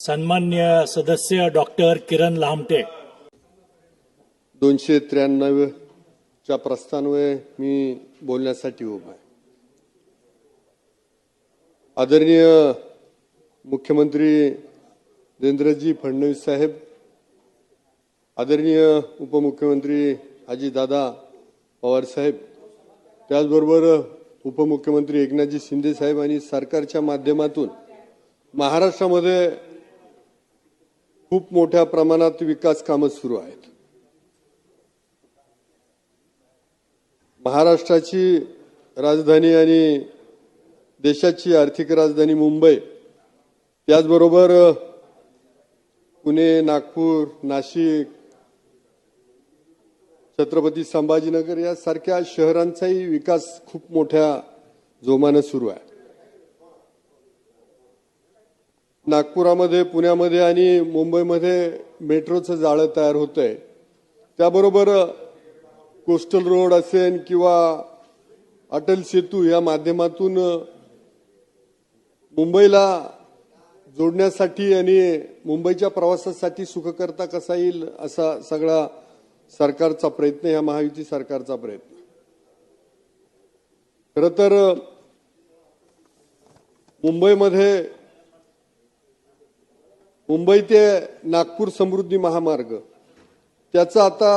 सन्मान्य सदस्य डॉक्टर किरण लामटे. दोनशे त्र्याण्णव च्या प्रस्थानवर मी बोलण्यासाठी उभा आहे. आदरणीय मुख्यमंत्री देवेंद्रजी फडणवीस साहेब आदरणीय उपमुख्यमंत्री अजितदादा पवार साहेब त्याचबरोबर उपमुख्यमंत्री एकनाथजी शिंदे साहेब आणि सरकारच्या माध्यमातून महाराष्ट्रामध्ये खूप मोठ्या प्रमाणात विकास कामं सुरू आहेत. महाराष्ट्राची राजधानी आणि देशाची आर्थिक राजधानी मुंबई त्याचबरोबर पुणे नागपूर नाशिक छत्रपती संभाजीनगर यासारख्या शहरांचाही विकास खूप मोठ्या जोमानं सुरू आहे. नागपुरामध्ये पुण्यामध्ये आणि मुंबईमध्ये मेट्रोचं जाळं तयार होत आहे त्याबरोबर कोस्टल रोड असेल किंवा अटल सेतू या माध्यमातून मुंबईला जोडण्यासाठी आणि मुंबईच्या प्रवासासाठी सुखकर्ता कसा येईल असा सगळा सरकारचा प्रयत्न या महायुती सरकारचा प्रयत्न. खरं तर मुंबईमध्ये मुंबई ते नागपूर समृद्धी महामार्ग. त्याचा आता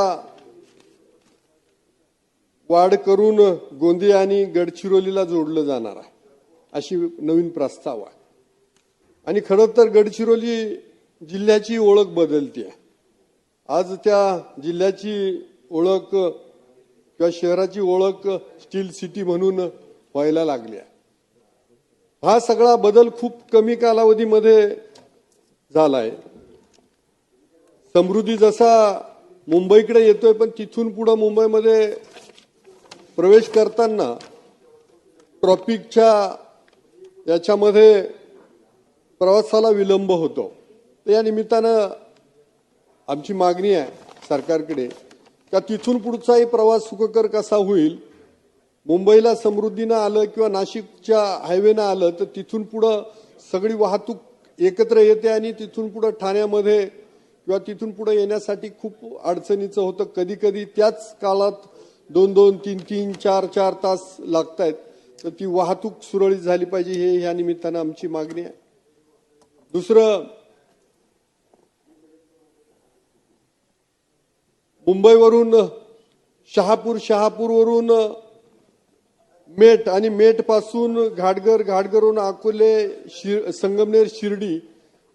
वाढ करून गोंदिया आणि गडचिरोलीला जोडलं जाणार आहे अशी नवीन प्रस्ताव आहे. आणि खरं तर गडचिरोली जिल्ह्याची ओळख बदलते. आहे आज त्या जिल्ह्याची ओळख किंवा शहराची ओळख स्टील सिटी म्हणून व्हायला लागली आहे. हा सगळा बदल खूप कमी कालावधीमध्ये झालाय. समृद्धी जसा मुंबईकडे येतोय पण तिथून पुढं मुंबईमध्ये प्रवेश करताना ट्रॉपिकच्या याच्यामध्ये प्रवासाला विलंब होतो. तर या निमित्तानं आमची मागणी आहे सरकारकडे का तिथून पुढचाही प्रवास सुखकर कसा होईल? मुंबईला समृद्धीनं आलं किंवा नाशिकच्या हायवेनं आलं तर तिथून पुढं सगळी वाहतूक एकत्र येते आणि तिथून पुढं ठाण्यामध्ये किंवा तिथून पुढे येण्यासाठी खूप अडचणीचं होतं. कधी कधी त्याच काळात दोन दोन तीन तीन चार चार तास लागत आहेत तर ती वाहतूक सुरळीत झाली पाहिजे हे ह्या निमित्तानं आमची मागणी आहे. दुसरं मुंबईवरून शहापूर शहापूरवरून मेट आणि मेटपासून घाटघर घाटघरून अकोले शिर संगमनेर शिर्डी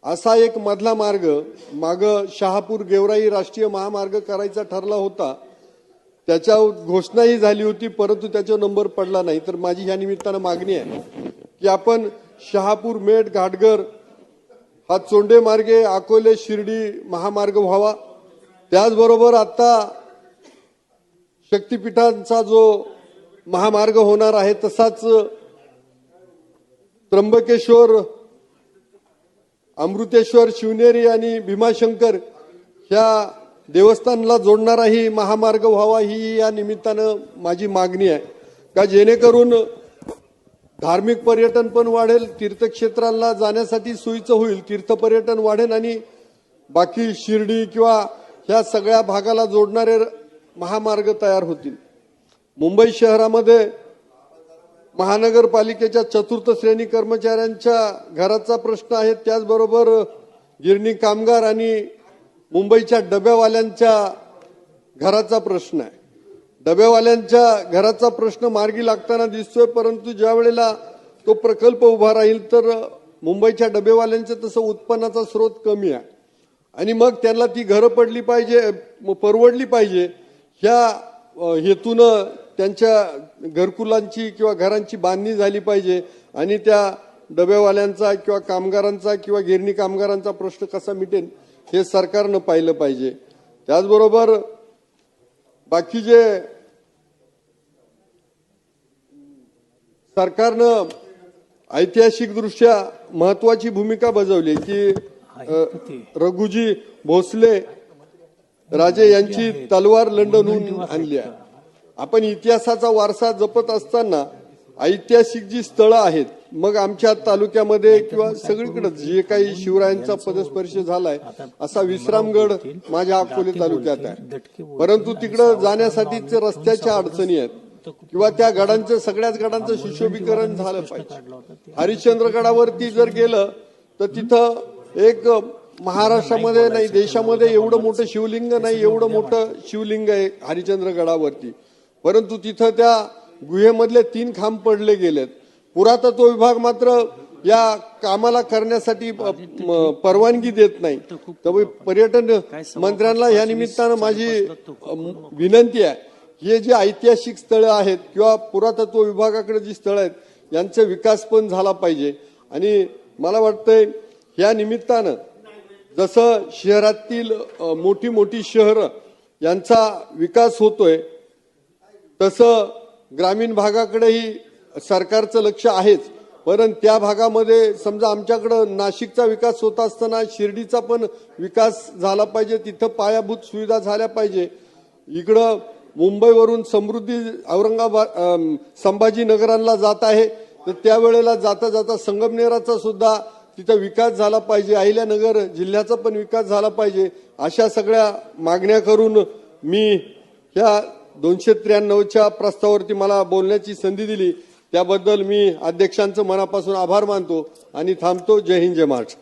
असा एक मधला मार्ग माग शहापूर गेवराई राष्ट्रीय महामार्ग करायचा ठरला होता. त्याच्या घोषणाही झाली होती परंतु त्याचा नंबर पडला नाही. तर माझी ह्या निमित्तानं मागणी आहे की आपण शहापूर मेट घाटघर हा चोंडे मार्गे अकोले शिर्डी महामार्ग व्हावा. त्याचबरोबर आता शक्तिपीठांचा जो महामार्ग होणार आहे तसाच त्र्यंबकेश्वर अमृतेश्वर शिवनेरी आणि भीमाशंकर ह्या देवस्थानला जोडणाराही महामार्ग व्हावा ही या निमित्तानं माझी मागणी आहे. का जेणेकरून धार्मिक पर्यटन पण वाढेल तीर्थक्षेत्रांना जाण्यासाठी सोयीचं होईल तीर्थपर्यटन वाढेल आणि बाकी शिर्डी किंवा ह्या सगळ्या भागाला जोडणारे महामार्ग तयार होतील. मुंबई शहरामध्ये महानगरपालिकेच्या चतुर्थ श्रेणी कर्मचाऱ्यांच्या घराचा प्रश्न आहे. त्याचबरोबर गिरणी कामगार आणि मुंबईच्या डब्यावाल्यांच्या घराचा प्रश्न आहे. डब्यावाल्यांच्या घराचा प्रश्न मार्गी लागताना दिसतोय परंतु ज्या वेळेला तो प्रकल्प उभा राहील तर मुंबईच्या डबेवाल्यांचं तसं उत्पन्नाचा स्रोत कमी आहे. आणि मग त्यांना ती घरं पडली पाहिजे परवडली पाहिजे ह्या हेतूनं त्यांच्या घरकुलांची किंवा घरांची बांधणी झाली पाहिजे आणि त्या डबेवाल्यांचा किंवा कामगारांचा किंवा गिरणी कामगारांचा प्रश्न कसा मिटेल हे सरकारनं पाहिलं पाहिजे. त्याचबरोबर बाकीचे सरकारनं ऐतिहासिकदृष्ट्या महत्वाची भूमिका बजावली की रघुजी भोसले राजे यांची तलवार लंडनहून आणली आहे आपण इतिहासाचा वारसा जपत असताना ऐतिहासिक जी स्थळं आहेत मग आमच्या तालुक्यामध्ये किंवा सगळीकडे जे काही शिवरायांचा पदस्पर्श झालाय असा विश्रामगड माझ्या अकोले तालुक्यात आहे. परंतु तिकडं जाण्यासाठीचे रस्त्याच्या अडचणी आहेत किंवा त्या गडांचं सगळ्याच गडांचं सुशोभीकरण झालं पाहिजे. हरिश्चंद्रगडावरती जर गेलं तर तिथं एक महाराष्ट्रामध्ये नाही देशामध्ये एवढं मोठं शिवलिंग नाही एवढं मोठं शिवलिंग आहे हरिश्चंद्रगडावरती परंतु तिथं त्या गुहेमधले तीन खांब पडले गेलेत. पुरातत्व विभाग मात्र या कामाला करण्यासाठी परवानगी देत नाही. त्यामुळे पर्यटन मंत्र्यांना या निमित्तानं माझी विनंती आहे. हे जे ऐतिहासिक स्थळं आहेत किंवा पुरातत्व विभागाकडे जी स्थळं आहेत यांचा विकास पण झाला पाहिजे. आणि मला वाटतंय या निमित्तानं जसं शहरातील मोठी मोठी शहरं यांचा विकास होतोय तसं ग्रामीण भागाकडेही सरकारचं लक्ष आहेच. परंतु त्या भागामध्ये समजा आमच्याकडं नाशिकचा विकास होत असताना शिर्डीचा पण विकास झाला पाहिजे तिथं पायाभूत सुविधा झाल्या पाहिजे. इकडं मुंबईवरून समृद्धी औरंगाबाद संभाजीनगरांना जात आहे. तर त्यावेळेला जाता जाता संगमनेराचा सुद्धा तिथं विकास झाला पाहिजे. अहिल्यानगर जिल्ह्याचा पण विकास झाला पाहिजे. अशा सगळ्या मागण्या करून मी ह्या दोनशे त्र्याण्णवच्या प्रस्तावावरती मला बोलण्याची संधी दिली. त्याबद्दल मी अध्यक्षांचं मनापासून आभार मानतो आणि थांबतो. जय हिंद जय महाराष्ट्र.